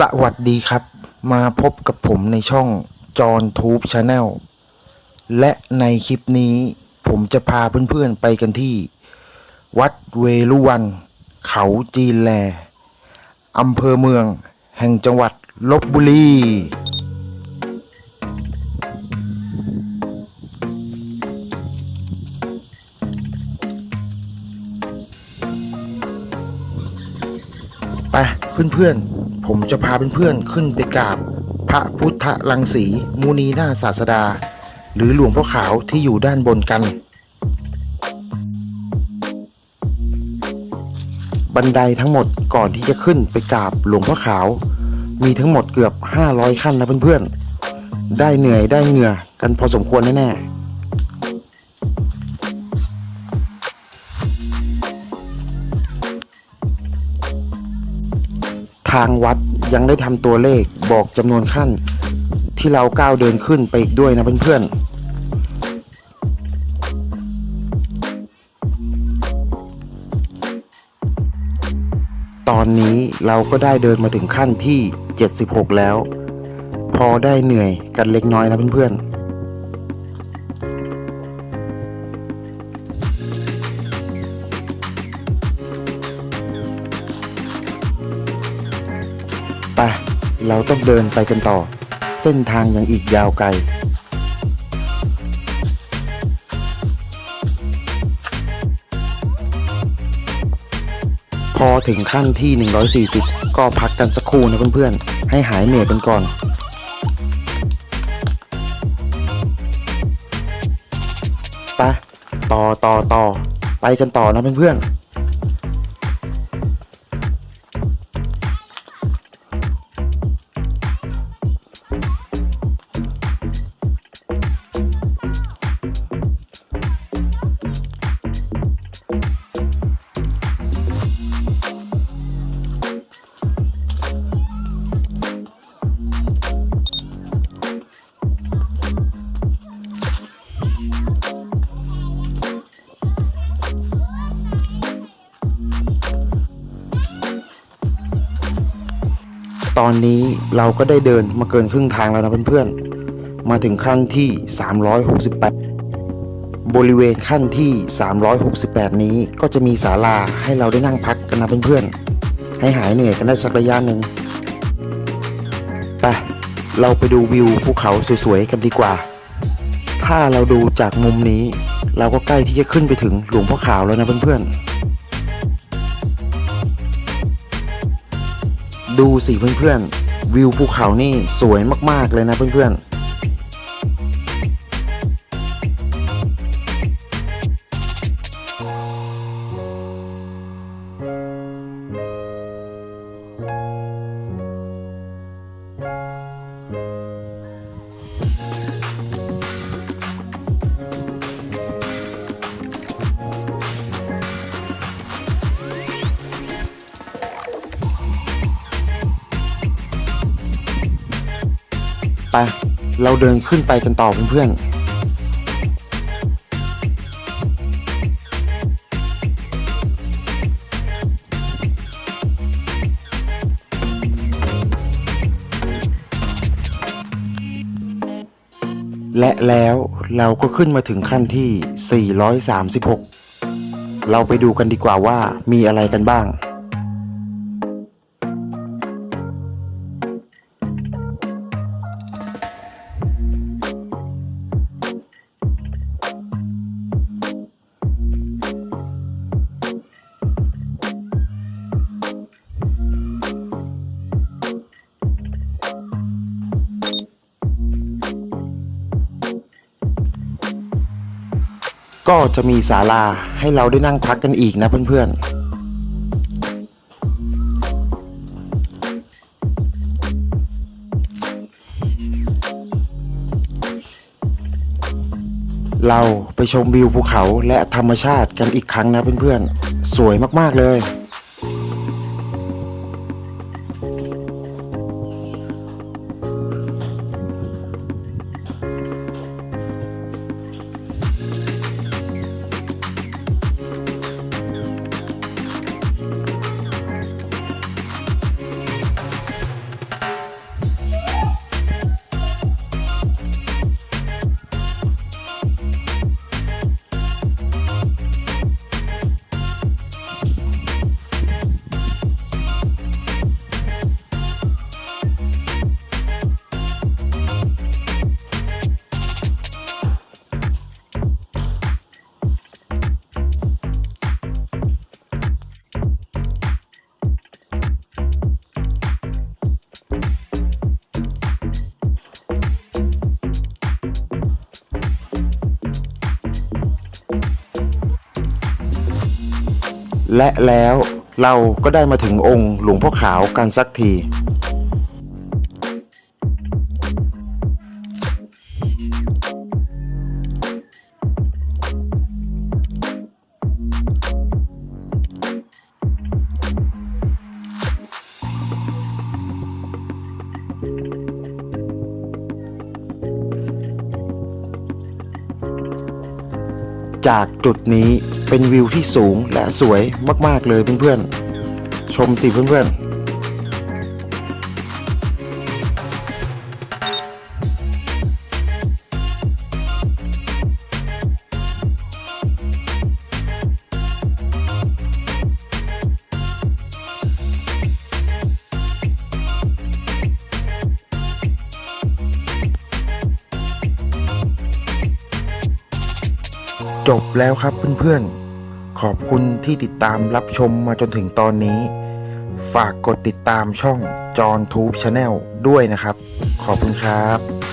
สวัสดีครับ มาพบกับผมในช่องจอนทูบชาแนลและในคลิปนี้ผมจะพาเพื่อนๆไปกันที่ วัดเวลุวัน เขาจีนแลอำเภอเมือง แห่งจังหวัดลบบุรีไปเพื่อนๆ ผมจะพาเพื่อนๆขึ้นไปกราบ พระพุทธลังสีมูนีนาศาสดา หรือหลวงพ่อขาวที่อยู่ด้านบนกัน บันไดทั้งหมดก่อนที่จะขึ้นไปกราบหลวงพ่อขาว มีทั้งหมดเกือบ 500 ขั้นนะเพื่อนๆ ได้เหนื่อยได้เหงื่อกันพอสมควรแน่ๆ ทางวัดยังได้ทำตัวเลขบอกจำนวนขั้น ที่เราก้าวเดินขึ้นไปอีกด้วยนะเพื่อนๆตอนนี้เราก็ได้เดินมาถึงขั้นที่ 76 แล้ว พอได้เหนื่อยกันเล็กน้อยนะเพื่อนๆ ไปเราต้องเดินไปกันต่อ เส้นทางยังอีกยาวไกล พอถึงขั้นที่ 140 ก็พักกันสักครู่นะเพื่อนๆ ให้หายเหนื่อยกันก่อนไปต่อต่อต่อไปกันต่อนะเพื่อนๆ ตอนนี้เราก็ได้เดินมาเกินครึ่งทางแล้วนะเพื่อนๆ มาถึงขั้นที่ 368 บริเวณขั้นที่ 368 นี้ก็จะมีศาลาให้เราได้นั่งพักกันนะเพื่อนๆ ให้หายเหนื่อยกันได้สักระยะหนึ่งไปเราไปดูวิวภูเขาสวยๆกันดีกว่า ถ้าเราดูจากมุมนี้ เราก็ใกล้ที่จะขึ้นไปถึงหลวงพ่อขาวแล้วนะเพื่อนๆ ดูสิเพื่อนๆวิวภูเขานี่สวยมากๆเลยนะเพื่อนๆ ไป เราเดินขึ้นไปกันต่อเพื่อนๆและแล้วเราก็ขึ้นมาถึงขั้นที่ 436 เราไปดูกันดีกว่าว่ามีอะไรกันบ้าง ก็จะมีศาลาให้เราได้นั่งพักกันอีกนะเพื่อนๆเราไปชมวิวภูเขาและธรรมชาติกันอีกครั้งนะเพื่อนๆ สวยมากๆเลย และแล้วเราก็ได้มาถึงองค์หลวงพ่อขาวกันสักที จากจุดนี้เป็นวิวที่สูงและสวยมาก ๆ เลยเพื่อนๆ ชมสิเพื่อนๆ จบแล้วครับเพื่อนๆ ขอบคุณที่ติดตามรับชมมาจนถึงตอนนี้ ฝากกดติดตามช่องจอนทูบชาแนลด้วยนะครับ ขอบคุณครับ